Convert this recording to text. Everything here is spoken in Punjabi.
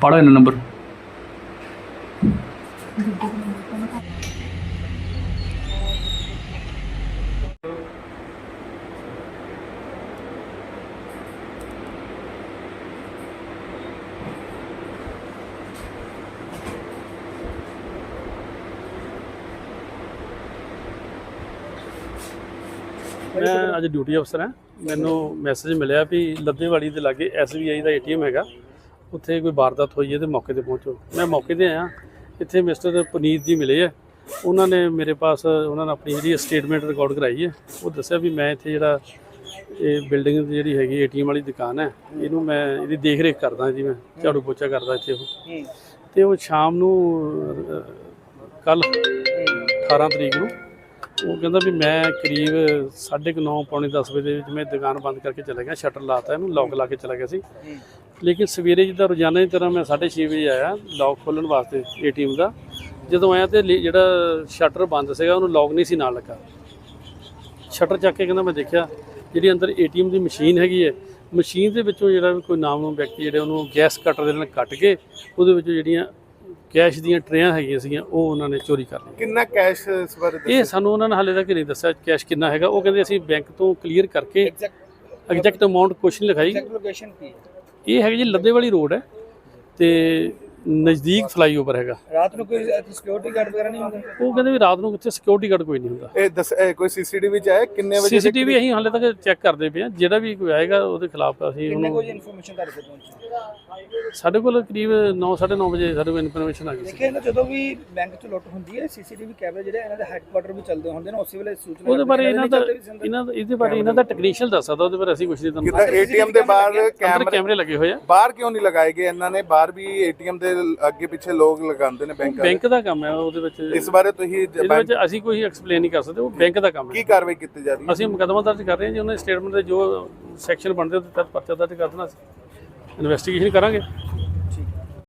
ਪੜੋ ਇਹਨਾਂ ਨੰਬਰ। ਮੈਂ ਅੱਜ ਡਿਊਟੀ ਅਫਸਰ ਹਾਂ। ਮੈਨੂੰ ਮੈਸੇਜ ਮਿਲਿਆ ਵੀ ਲੱਦੇਵਾੜੀ ਦੇ ਲਾਗੇ SBI ਦਾ ਏਟੀਐਮ ਹੈਗਾ। ਉੱਥੇ ਕੋਈ ਵਾਰਦਾਤ ਹੋਈ ਹੈ ਤੇ ਮੌਕੇ ਤੇ ਪਹੁੰਚੋ। ਮੈਂ ਮੌਕੇ ਤੇ ਆਇਆ। ਇੱਥੇ ਮਿਸਟਰ ਪੁਨੀਤ ਜੀ ਮਿਲੇ ਆ। ਉਹਨਾਂ ਨੇ ਮੇਰੇ ਪਾਸ ਉਹਨਾਂ ਨੇ ਆਪਣੀ ਜਿਹੜੀ ਸਟੇਟਮੈਂਟ ਰਿਕਾਰਡ ਕਰਾਈ ਹੈ ਉਹ ਦੱਸਿਆ ਵੀ ਮੈਂ ਇੱਥੇ ਜਿਹੜਾ ਇਹ ਬਿਲਡਿੰਗ ਦੀ ਜਿਹੜੀ ਹੈਗੀ ਏਟੀਐਮ ਵਾਲੀ ਦੁਕਾਨ ਹੈ ਇਹਨੂੰ ਮੈਂ ਇਹਦੀ ਦੇਖ ਰੇਖ ਕਰਦਾ ਜੀ ਮੈਂ ਝਾੜੂ ਪੋਚਾ ਕਰਦਾ ਇੱਥੇ ਉਹ। ਤੇ ਉਹ ਸ਼ਾਮ ਨੂੰ ਕੱਲ 18 ਤਰੀਕ ਨੂੰ ਉਹ ਕਹਿੰਦਾ ਵੀ ਮੈਂ ਕਰੀਬ 9:30 ਪੌਣੇ 10 ਵਜੇ ਦੇ ਵਿੱਚ ਮੈਂ ਦੁਕਾਨ ਬੰਦ ਕਰਕੇ ਚਲਾ ਗਿਆ ਸ਼ਟਰ ਲਾਤਾ ਇਹਨੂੰ ਲੌਕ ਲਾ ਕੇ ਚਲਾ ਗਿਆ ਸੀ। ਲੇਕਿਨ ਸਵੇਰੇ ਜਿੱਦਾਂ ਰੋਜ਼ਾਨਾ ਦੀ ਤਰ੍ਹਾਂ ਮੈਂ 6:30 ਵਜੇ ਆਇਆ ਲੌਕ ਖੋਲਣ ਵਾਸਤੇ ਏਟੀਐਮ ਦਾ। ਜਦੋਂ ਆਇਆ ਤੇ ਲੇ- ਜਿਹੜਾ ਸ਼ਟਰ ਬੰਦ ਸੀਗਾ ਉਹਨੂੰ ਲੌਕ ਨਹੀਂ ਸੀ ਨਾਲ ਲੱਗਾ। ਸ਼ਟਰ ਚੱਕ ਕੇ ਕਹਿੰਦਾ ਮੈਂ ਦੇਖਿਆ ਜਿਹੜੀ ਅੰਦਰ ਏਟੀਐਮ ਦੀ ਮਸ਼ੀਨ ਹੈਗੀ ਹੈ ਮਸ਼ੀਨ ਦੇ ਵਿੱਚੋਂ ਜਿਹੜਾ ਵੀ ਕੋਈ ਨਾਮਨੂ ਵਿਅਕਤੀ ਜਿਹੜੇ ਉਹਨੂੰ ਗੈਸ ਕਟਰ ਦੇ ਨਾਲ ਕੱਟ ਕੇ ਉਹਦੇ ਵਿੱਚੋਂ ਜਿਹੜੀਆਂ ਕੈਸ਼ ਦੀਆਂ ਟਰੇਆਂ ਹੈਗੀਆਂ ਸੀਗੀਆਂ ਉਹ ਉਹਨਾਂ ਨੇ ਚੋਰੀ ਕਰ ਲਈਆਂ। ਕਿੰਨਾ ਕੈਸ਼ ਇਸ ਬਾਰੇ ਇਹ ਸਾਨੂੰ ਉਹਨਾਂ ਨੇ ਹਾਲੇ ਤੱਕ ਨਹੀਂ ਦੱਸਿਆ ਕੈਸ਼ ਕਿੰਨਾ ਹੈਗਾ। ਉਹ ਕਹਿੰਦੇ ਅਸੀਂ ਬੈਂਕ ਤੋਂ ਕਲੀਅਰ ਕਰਕੇ ਐਗਜ਼ੈਕਟ ਅਮਾਉਂਟ ਕੁਛ ਨਹੀਂ ਲਿਖਾਈ। ਲੋਕੇਸ਼ਨ ਕੀ ਹੈ? ਇਹ ਹੈਗੀ ਜੀ ਲੱਦੇਵਾਲੀ ਰੋਡ ਹੈ ਤੇ ਨਜ਼ਦੀਕ ਫਲਾਈਓਵਰ ਹੈਗਾ। ਰਾਤ ਨੂੰ ਕੋਈ ਸਿਕਿਉਰਿਟੀ ਗਾਰਡ ਵਗੈਰਾ ਨਹੀਂ ਹੁੰਦੇ? ਉਹ ਕਹਿੰਦੇ ਵੀ ਰਾਤ ਨੂੰ ਕਿੱਥੇ ਸਿਕਿਉਰਿਟੀ ਗਾਰਡ ਕੋਈ ਨਹੀਂ ਹੁੰਦਾ। ਇਹ ਦੱਸ ਇਹ ਕੋਈ ਸੀਸੀਟੀਵੀ ਚ ਆਇਆ? ਕਿੰਨੇ ਵਜੇ ਸੀਸੀਟੀਵੀ ਅਸੀਂ ਹਾਲੇ ਤੱਕ ਚੈੱਕ ਕਰਦੇ ਪਏ ਹਾਂ। ਜਿਹੜਾ ਵੀ ਕੋਈ ਆਏਗਾ ਉਹਦੇ ਖਿਲਾਫ ਅਸੀਂ ਕਿੰਨੇ ਕੋਈ ਇਨਫੋਰਮੇਸ਼ਨ ਤੁਹਾਡੇ ਕੋਲ ਪਹੁੰਚੀ? ਸਾਡੇ ਕੋਲ ਕਰੀਬ 9:30 ਵਜੇ ਸਾਡੇ ਕੋਲ ਇਨਫੋਰਮੇਸ਼ਨ ਆ ਗਈ ਸੀ। ਦੇਖਿਆ ਜਦੋਂ ਵੀ ਬੈਂਕ 'ਚ ਲੁੱਟ ਹੁੰਦੀ ਹੈ ਸੀਸੀਟੀਵੀ ਕੈਮਰੇ ਜਿਹੜੇ ਇਹਨਾਂ ਦੇ ਹੈੱਡਕੁਆਟਰ ਵੀ ਚੱਲਦੇ ਹੁੰਦੇ ਨੇ ਉਸੇ ਵੇਲੇ ਸੂਚਨਾ ਉਹਦੇ ਬਾਰੇ। ਇਹਨਾਂ ਦਾ। ਇਹਨਾਂ ਦਾ ਇਹਦੇ ਬਾਰੇ ਇਹਨਾਂ ਦਾ ਟੈਕਨੀਸ਼ੀਅਨ ਦੱਸ ਸਕਦਾ ਉਹਦੇ ਬਾਰੇ ਅਸੀਂ ਕੁਝ ਨਹੀਂ ਤੁਹਾਨੂੰ ਏਟੀਐਮ ਦੇ ਬਾਹਰ ਕੈਮਰੇ ਲੱਗੇ ਹੋਏ ਆ। ਬਾਹਰ ਕਿਉਂ ਨਹੀਂ ਲਗਾਏ ਗਏ ਇਹਨਾਂ ਨੇ? ਬਾਹਰ ਵੀ ਏਟੀਐਮ ਦੇ ਅੱਗੇ ਪਿੱਛੇ ਲੋਕ ਲਗਾਉਂਦੇ ਨੇ ਬੈਂਕ ਬੈਂਕ ਦਾ ਕੰਮ ਹੈ ਉਹਦੇ ਵਿੱਚ। ਇਸ ਬਾਰੇ ਤੁਸੀਂ ਜ- ਇਹਦੇ ਵਿੱਚ ਅਸੀਂ ਕੋਈ ਐਕਸਪਲੇਨ ਨਹੀਂ ਕਰ ਸਕਦੇ ਉਹ ਬੈਂਕ ਦਾ ਕੰਮ ਹੈ। ਕੀ ਕਾਰਵਾਈ ਕੀਤੀ ਜਾ ਰਹੀ ਹੈ? ਅਸੀਂ ਮੁਕੱਦਮਾ ਦਰਜ ਕਰ ਰਹੇ ਹਾਂ ਜੀ ਉਹਨਾਂ ਦੇ ਸਟੇਟਮੈਂਟ ਦੇ ਜੋ ਸੈਕਸ਼ਨ ਬਣਦੇ ਉਹਦੇ ਤਹਿਤ ਪਰਚਾ ਦਰਜ ਕਰ ਦੇਣਾ ਇਨਵੈਸਟੀਗੇਸ਼ਨ ਕਰਾਂਗੇ।